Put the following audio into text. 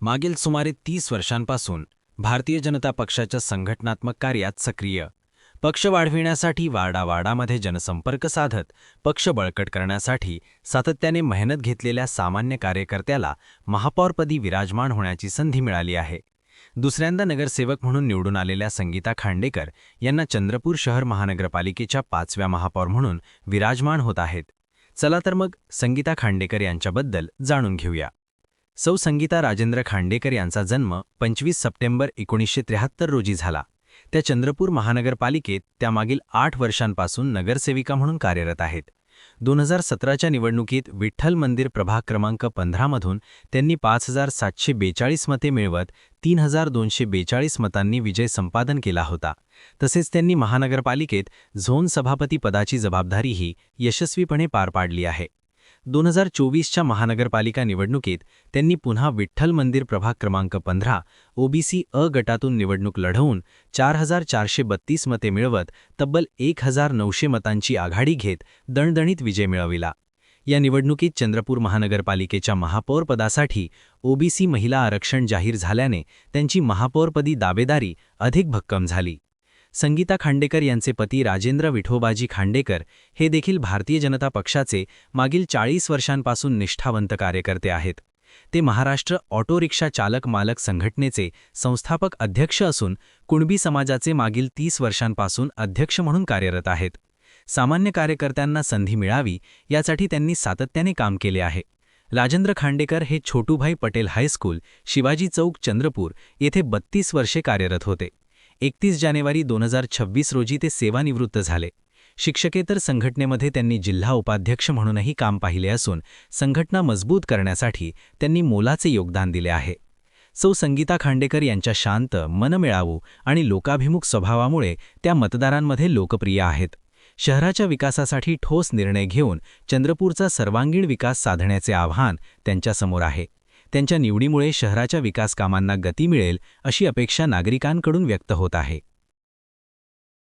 मागील सुमारे तीस वर्षांपासून भारतीय जनता पक्षाच्या संघटनात्मक कार्यात सक्रिय. पक्ष वाढविण्यासाठी वाडावाडामध्ये जनसंपर्क साधत पक्ष बळकट करण्यासाठी सातत्याने मेहनत घेतलेल्या सामान्य कार्यकर्त्याला महापौरपदी विराजमान होण्याची संधी मिळाली आहे. दुसऱ्यांदा नगरसेवक म्हणून निवडून आलेल्या संगीता खांडेकर यांना चंद्रपूर शहर महानगरपालिकेच्या पाचव्या महापौर म्हणून विराजमान होत आहेत. चला तर मग संगीता खांडेकर यांच्याबद्दल जाणून घेऊया. सौ संगीता राजेंद्र खांडेकर यांचा जन्म पंचवीस सप्टेंबर एकोणीसशे त्र्याहत्तर रोजी झाला. त्या चंद्रपूर महानगरपालिकेत त्यामागील आठ वर्षांपासून नगरसेविका म्हणून कार्यरत आहेत. दोन हजार सतराच्या निवडणुकीत विठ्ठल मंदिर प्रभाग क्रमांक पंधरामधून त्यांनी पाच हजार सातशे बेचाळीस मते मिळवत तीन हजार दोनशे बेचाळीस मतांनी विजय संपादन केला होता. तसेच त्यांनी महानगरपालिकेत झोन सभापती पदाची जबाबदारीही यशस्वीपणे पार पाडली आहे. दोन हजार चोवीसच्या महानगरपालिका निवडणुकीत त्यांनी पुन्हा विठ्ठल मंदिर प्रभाग क्रमांक पंधरा ओबीसी अ गटातून निवडणूक लढवून चार हजार चारशे बत्तीस मते मिळवत तब्बल एक हजार नऊशे मतांची आघाडी घेत दणदणीत विजय मिळविला. या निवडणुकीत चंद्रपूर महानगरपालिकेच्या महापौरपदासाठी ओबीसी महिला आरक्षण जाहीर झाल्याने त्यांची महापौरपदी दावेदारी अधिक भक्कम झाली. संगीता खांडेकर यांचे पती राजेंद्र विठोबाजी खांडेकर हे देखील भारतीय जनता पक्षाचे मागील चाळीस वर्षांपासून निष्ठावंत कार्यकर्ते आहेत. ते महाराष्ट्र ऑटो रिक्षा चालक मालक संघटनेचे संस्थापक अध्यक्ष असून कुणबी समाजाचे मागील तीस वर्षांपासून अध्यक्ष म्हणून कार्यरत आहेत. सामान्य कार्यकर्त्यांना संधी मिळावी यासाठी त्यांनी सातत्याने काम केले आहे. राजेंद्र खांडेकर हे छोटूभाई पटेल हायस्कूल शिवाजी चौक चंद्रपूर येथे बत्तीस वर्षे कार्यरत होते. एकतीस जानेवारी दोन हजार छव्वीस रोजी ते सेवानिवृत्त झाले. शिक्षकेतर संघटनेमध्ये त्यांनी जिल्हा उपाध्यक्ष म्हणूनही काम पाहिले असून संघटना मजबूत करण्यासाठी त्यांनी मोलाचे योगदान दिले आहे. सौ संगीता खांडेकर यांच्या शांत मनमिळावू आणि लोकाभिमुख स्वभावामुळे त्या मतदारांमध्ये लोकप्रिय आहेत. शहराच्या विकासासाठी ठोस निर्णय घेऊन चंद्रपूरचा सर्वांगीण विकास साधण्याचे आव्हान त्यांच्यासमोर आहे. त्यांच्या निवडीमुळे शहराच्या विकासकामांना गती मिळेल अशी अपेक्षा नागरिकांकडून व्यक्त होत आहे.